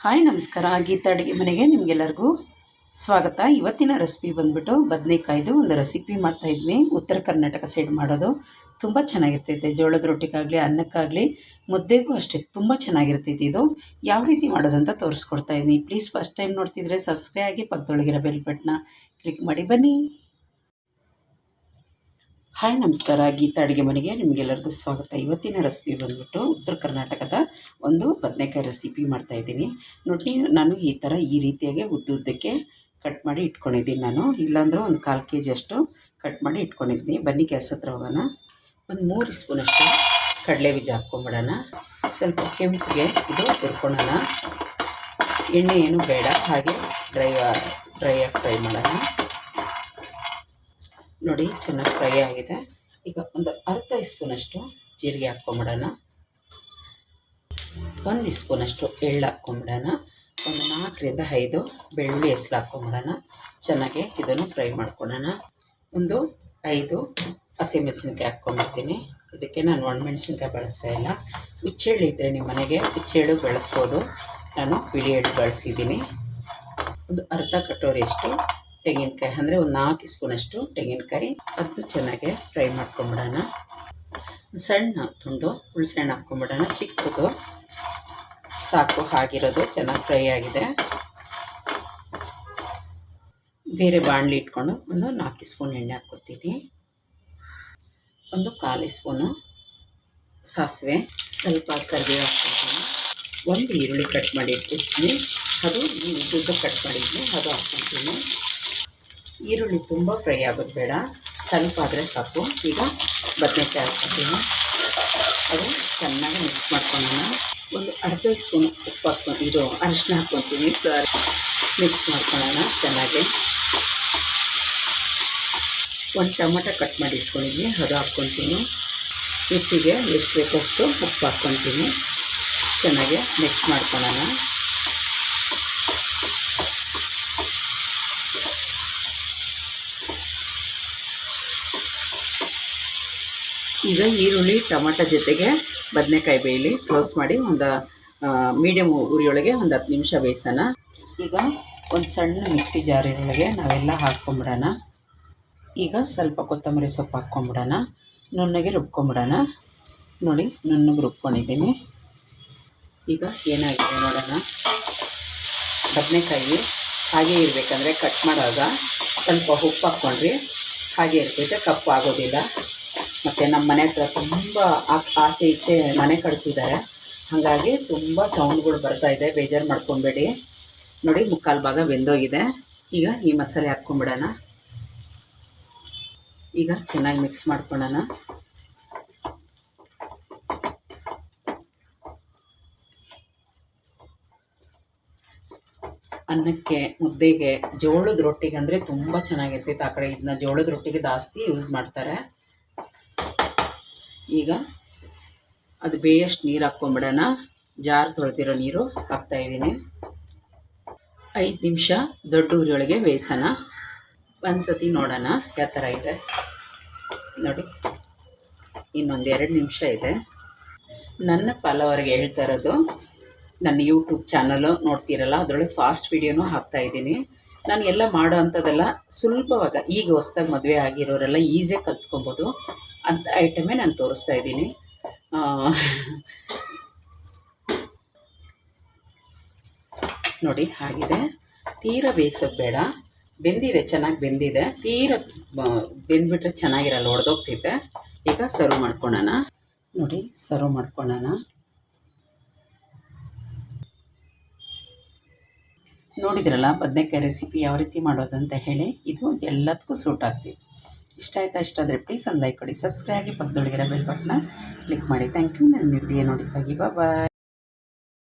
Hi, ನಮಸ್ಕಾರ. ಗೀತಾ ಅಡುಗೆ ಮನೆಗೆ ನಿಮಗೆಲ್ಲರಿಗೂ ಸ್ವಾಗತ. ಇವತ್ತಿನ ರೆಸಿಪಿ ಬಂದ್ಬಿಟ್ಟು ಬದನೇಕಾಯ್ದು ಒಂದು ರೆಸಿಪಿ ಮಾಡ್ತಾಯಿದ್ನಿ ಉತ್ತರ ಕರ್ನಾಟಕ ಸೈಡ್ ಮಾಡೋದು ತುಂಬ ಚೆನ್ನಾಗಿರ್ತೈತೆ. ಜೋಳದ ರೊಟ್ಟಿಗಾಗಲಿ, ಅನ್ನಕ್ಕಾಗಲಿ ಮುದ್ದೆಗೂ ಅಷ್ಟೇ ತುಂಬ ಚೆನ್ನಾಗಿರ್ತೈತಿ ಇದು. ಯಾವ ರೀತಿ ಮಾಡೋದಂತ ತೋರಿಸ್ಕೊಡ್ತಾ ಇದ್ದೀನಿ ಪ್ಲೀಸ್ ಫಸ್ಟ್ ಟೈಮ್ ನೋಡ್ತಿದ್ರೆ ಸಬ್ಸ್ಕ್ರೈಬ್ ಆಗಿ ಪಕ್ಕದೊಳಗಿರೋ ಬೆಲ್ ಬಟ್ನ ಕ್ಲಿಕ್ ಮಾಡಿ. ಬನ್ನಿ. ಹಾಯ್, ನಮಸ್ಕಾರ. ಗೀತಾ ಅಡುಗೆ ಮನೆಗೆ ನಿಮಗೆಲ್ಲರಿಗೂ ಸ್ವಾಗತ. ಇವತ್ತಿನ ರೆಸಿಪಿ ಬಂದ್ಬಿಟ್ಟು ಉತ್ತರ ಕರ್ನಾಟಕದ ಒಂದು ಬದನೆಕಾಯಿ ರೆಸಿಪಿ ಮಾಡ್ತಾಯಿದ್ದೀನಿ ನೋಡಿ, ನಾನು ಈ ಥರ ಈ ರೀತಿಯಾಗಿ ಉದ್ದುದ್ದಕ್ಕೆ ಕಟ್ ಮಾಡಿ ಇಟ್ಕೊಂಡಿದ್ದೀನಿ ನಾನು. ಇಲ್ಲಾಂದ್ರೆ ಒಂದು ಕಾಲು ಕೆ ಜಿಯಷ್ಟು ಕಟ್ ಮಾಡಿ ಇಟ್ಕೊಂಡಿದ್ದೀನಿ. ಬನ್ನಿ, ಗ್ಯಾಸ್ ಹತ್ರ ಹೋಗೋಣ. ಒಂದು ಮೂರು ಸ್ಪೂನಷ್ಟು ಕಡಲೆ ಬೀಜ ಹಾಕ್ಕೊಂಬಿಡೋಣ. ಸ್ವಲ್ಪ ಕೆಂಪಿಗೆ ಇದು ಹುರ್ಕೊಳ್ಳೋಣ ಎಣ್ಣೆ ಏನು ಬೇಡ, ಹಾಗೆ ಡ್ರೈ ಡ್ರೈಯಾಗಿ ಫ್ರೈ ಮಾಡೋಣ. ನೋಡಿ, ಚೆನ್ನಾಗಿ ಫ್ರೈ ಆಗಿದೆ. ಈಗ ಒಂದು ಅರ್ಧ ಸ್ಪೂನಷ್ಟು ಜೀರಿಗೆ ಹಾಕ್ಕೊಂಬಿಡೋಣ. ಒಂದು ಸ್ಪೂನಷ್ಟು ಎಳ್ಳು ಹಾಕ್ಕೊಂಬಿಡೋಣ. ಒಂದು ನಾಲ್ಕರಿಂದ ಐದು ಬೆಳ್ಳುಳ್ಳಿ ಹೆಸ್ರು ಹಾಕ್ಕೊಂಬಿಡೋಣ. ಚೆನ್ನಾಗಿ ಇದನ್ನು ಫ್ರೈ ಮಾಡ್ಕೊಳ್ಳೋಣ. ಒಂದು ಐದು ಹಸಿಮೆಣಸಿನ್ಕಾಯಿ ಹಾಕ್ಕೊಂಬಿಡ್ತೀನಿ. ಇದಕ್ಕೆ ನಾನು ಒಣಮೆಣ್ಸಿನ್ಕಾಯಿ ಬಳಸ್ತಾ ಇಲ್ಲ. ಹುಚ್ಚೆಳ್ಳು ಇದ್ದರೆ ನಿಮ್ಮ ಮನೆಗೆ ಹುಚ್ಚೆಳ್ಳು ಬಳಸ್ಬೋದು. ನಾನು ಬಿಳಿ ಎಳ್ಳು ಬಳಸಿದ್ದೀನಿ. ಒಂದು ಅರ್ಧ ಕಟೋರಿಯಷ್ಟು ತೆಂಗಿನಕಾಯಿ ಅಂದರೆ ಒಂದು ನಾಲ್ಕು ಸ್ಪೂನಷ್ಟು ತೆಂಗಿನಕಾಯಿ. ಅದು ಚೆನ್ನಾಗಿ ಫ್ರೈ ಮಾಡ್ಕೊಂಬಿಡೋಣ. ಸಣ್ಣ ತುಂಡು ಹುಳ್ಸೆಹಣ್ಣು ಹಾಕ್ಕೊಂಬಿಡೋಣ ಚಿಕ್ಕದು. ಸಾಕು, ಹಾಗಿರೋದು. ಚೆನ್ನಾಗಿ ಫ್ರೈ ಆಗಿದೆ. ಬೇರೆ ಬಾಣಲಿ ಇಟ್ಕೊಂಡು ಒಂದು ನಾಲ್ಕು ಸ್ಪೂನ್ ಎಣ್ಣೆ ಹಾಕ್ಕೊತೀನಿ. ಒಂದು ಕಾಲು ಸ್ಪೂನು ಸಾಸಿವೆ. ಸ್ವಲ್ಪ ಕರಿಬೇವು ಹಾಕ್ಕೊತೀನಿ. ಒಂದು ಈರುಳ್ಳಿ ಕಟ್ ಮಾಡಿ ಅದು ಈ ಉದ್ದುದ್ದ ಕಟ್ ಮಾಡಿದ್ವಿ ಅದು ಹಾಕ್ಕೊತೀನಿ. ಈರುಳ್ಳಿ ತುಂಬ ಫ್ರೈ ಆಗೋದು ಬೇಡ. ಸ್ವಲ್ಪ ಆದರೆ ಸಾಕು. ಈಗ ಬದನೆಕಾಯಿ ಹಾಕ್ತೀನಿ ಅದು ಚೆನ್ನಾಗಿ ಮಿಕ್ಸ್ ಮಾಡ್ಕೊಳ್ಳೋಣ. ಒಂದು ಅರ್ಧ ಸ್ಪೂನ್ ಉಪ್ಪು ಹಾಕ್ಕೊಂಡು ಇದು ಅರಿಶಿನ ಹಾಕ್ಕೊತೀನಿ. ಮಿಕ್ಸ್ ಮಾಡ್ಕೊಳ್ಳೋಣ ಚೆನ್ನಾಗಿ. ಒಂದು ಟೊಮೆಟೊ ಕಟ್ ಮಾಡಿ ಇಟ್ಕೊಂಡಿದ್ದೀನಿ ಅದು ಹಾಕ್ಕೊತೀನಿ. ರುಚಿಗೆ ಎಷ್ಟು ಬೇಕಷ್ಟು ಉಪ್ಪು ಹಾಕ್ಕೊತೀನಿ. ಚೆನ್ನಾಗಿ ಮಿಕ್ಸ್ ಮಾಡ್ಕೊಳ್ಳೋಣ. ಈಗ ಈರುಳ್ಳಿ, ಟೊಮಟೊ ಜೊತೆಗೆ ಬದನೆಕಾಯಿ ಬೇಯಲಿ ಕ್ಲೋಸ್ ಮಾಡಿ ಒಂದು ಮೀಡಿಯಮ್ ಉರಿಯೊಳಗೆ ಒಂದು ಹತ್ತು ನಿಮಿಷ ಬೇಯಿಸೋಣ. ಈಗ ಒಂದು ಸಣ್ಣ ಮಿಕ್ಸಿ ಜಾರಿನೊಳಗೆ ನಾವೆಲ್ಲ ಹಾಕ್ಕೊಂಬಿಡೋಣ. ಈಗ ಸ್ವಲ್ಪ ಕೊತ್ತಂಬರಿ ಸೊಪ್ಪು ಹಾಕ್ಕೊಂಬಿಡೋಣ. ನುಣ್ಣಗೆ ರುಬ್ಕೊಂಬಿಡೋಣ. ನೋಡಿ, ನುಣ್ಣಗೆ ರುಬ್ಕೊಂಡಿದ್ದೀನಿ. ಈಗ ಏನಾಗಿದೆ ನೋಡೋಣ. ಬದನೆಕಾಯಿ ಹಾಗೆ ಇರಬೇಕಂದ್ರೆ ಕಟ್ ಮಾಡುವಾಗ ಸ್ವಲ್ಪ ಉಪ್ಪು ಹಾಕ್ಕೊಂಡ್ರಿ. ಹಾಗೆ ಇರ್ತೈತೆ, ಕಪ್ಪು ಆಗೋದಿಲ್ಲ. ಮತ್ತು ನಮ್ಮ ಮನೆ ಹತ್ರ ತುಂಬ ಆಚೆ ಈಚೆ ಮನೆ ಕಟ್ತಿದ್ದಾರೆ. ಹಾಗಾಗಿ ತುಂಬ ಸೌಂಡ್ಗಳು ಬರ್ತಾ ಇದೆ. ಬೇಜಾರು ಮಾಡ್ಕೊಬೇಡಿ. ನೋಡಿ, ಮುಕ್ಕಾಲು ಭಾಗ ಬೆಂದೋಗಿದೆ. ಈಗ ಈ ಮಸಾಲೆ ಹಾಕ್ಕೊಂಬಿಡೋಣ. ಈಗ ಚೆನ್ನಾಗಿ ಮಿಕ್ಸ್ ಮಾಡ್ಕೊಳ್ಳೋಣ. ಅನ್ನಕ್ಕೆ, ಮುದ್ದೆಗೆ, ಜೋಳದ ರೊಟ್ಟಿಗೆ ಅಂದರೆ ತುಂಬ ಚೆನ್ನಾಗಿರ್ತಿತ್ತು ಆ ಕಡೆ. ಇದನ್ನ ಜೋಳದ ರೊಟ್ಟಿಗೆ ಜಾಸ್ತಿ ಯೂಸ್ ಮಾಡ್ತಾರೆ. ಈಗ ಅದು ಬೇಯಷ್ಟು ನೀರು ಹಾಕ್ಕೊಂಬಿಡೋಣ. ಜಾರ್ ತೊಳೆದಿರೋ ನೀರು ಹಾಕ್ತಾಯಿದ್ದೀನಿ ಐದು ನಿಮಿಷ ದೊಡ್ಡ ಉರಿಯೊಳಗೆ ಬೇಯಿಸೋಣ. ಒಂದು ಸತಿ ನೋಡೋಣ ಯಾವ ಥರ ಇದೆ. ನೋಡಿ, ಇನ್ನೊಂದು ಎರಡು ನಿಮಿಷ ಇದೆ. ನನ್ನ ಪಾಲವರಿಗೆ ಹೇಳ್ತಾ ಇರೋದು, ನನ್ನ ಯೂಟ್ಯೂಬ್ ಚಾನಲು ನೋಡ್ತೀರಲ್ಲ, ಅದರೊಳಗೆ ಫಾಸ್ಟ್ ವೀಡಿಯೋನೂ ಹಾಕ್ತಾಯಿದ್ದೀನಿ ನಾನು ಎಲ್ಲ ಮಾಡೋ ಅಂಥದ್ದೆಲ್ಲ ಸುಲಭವಾಗ, ಈಗ ಹೊಸ್ದಾಗಿ ಮದುವೆ ಆಗಿರೋರೆಲ್ಲ ಈಸಿಯಾಗಿ ಕಲ್ತ್ಕೊಬೋದು. ಅಂಥ ಐಟಮೇ ನಾನು ತೋರಿಸ್ತಾ ಇದ್ದೀನಿ. ನೋಡಿ, ಹಾಗಿದೆ. ತೀರ ಬೇಯಿಸೋದು ಬೇಡ. ಬೆಂದಿದೆ, ಚೆನ್ನಾಗಿ ಬೆಂದಿದೆ. ತೀರ ಬೆಂದ್ಬಿಟ್ರೆ ಚೆನ್ನಾಗಿರಲ್ಲ ಒಡೆದೋಗ್ತಿದ್ದೆ ಈಗ ಸರ್ವ್ ಮಾಡ್ಕೊಳೋಣ. ನೋಡಿ ಸರ್ವ್ ಮಾಡ್ಕೊಳೋಣ. ನೋಡಿದ್ರಲ್ಲ, ಬದನೆಕಾಯಿ ರೆಸಿಪಿ ಯಾವ ರೀತಿ ಮಾಡೋದಂತ ಹೇಳಿ, ಇದು ಎಲ್ಲದಕ್ಕೂ ಸೂಟ್ ಆಗ್ತಿದೆ. ಇಷ್ಟ ಆಯ್ತಾ ಇಷ್ಟ ಆದರೆ ಪ್ಲೀಸ್ ಒಂದು ಲೈಕ್ ಕೊಡಿ ಸಬ್ಸ್ಕ್ರೈಬ್ ಆಗಿ ಪಕ್ಕದೊಳಗಿರೋ ಬೆಲ್ ಬಟನ್ನ ಕ್ಲಿಕ್ ಮಾಡಿ. ಥ್ಯಾಂಕ್ ಯು ನನ್ನ ವಿಡಿಯೋ ನೋಡಿದ್ದಾಗಿ ಬಾಯ್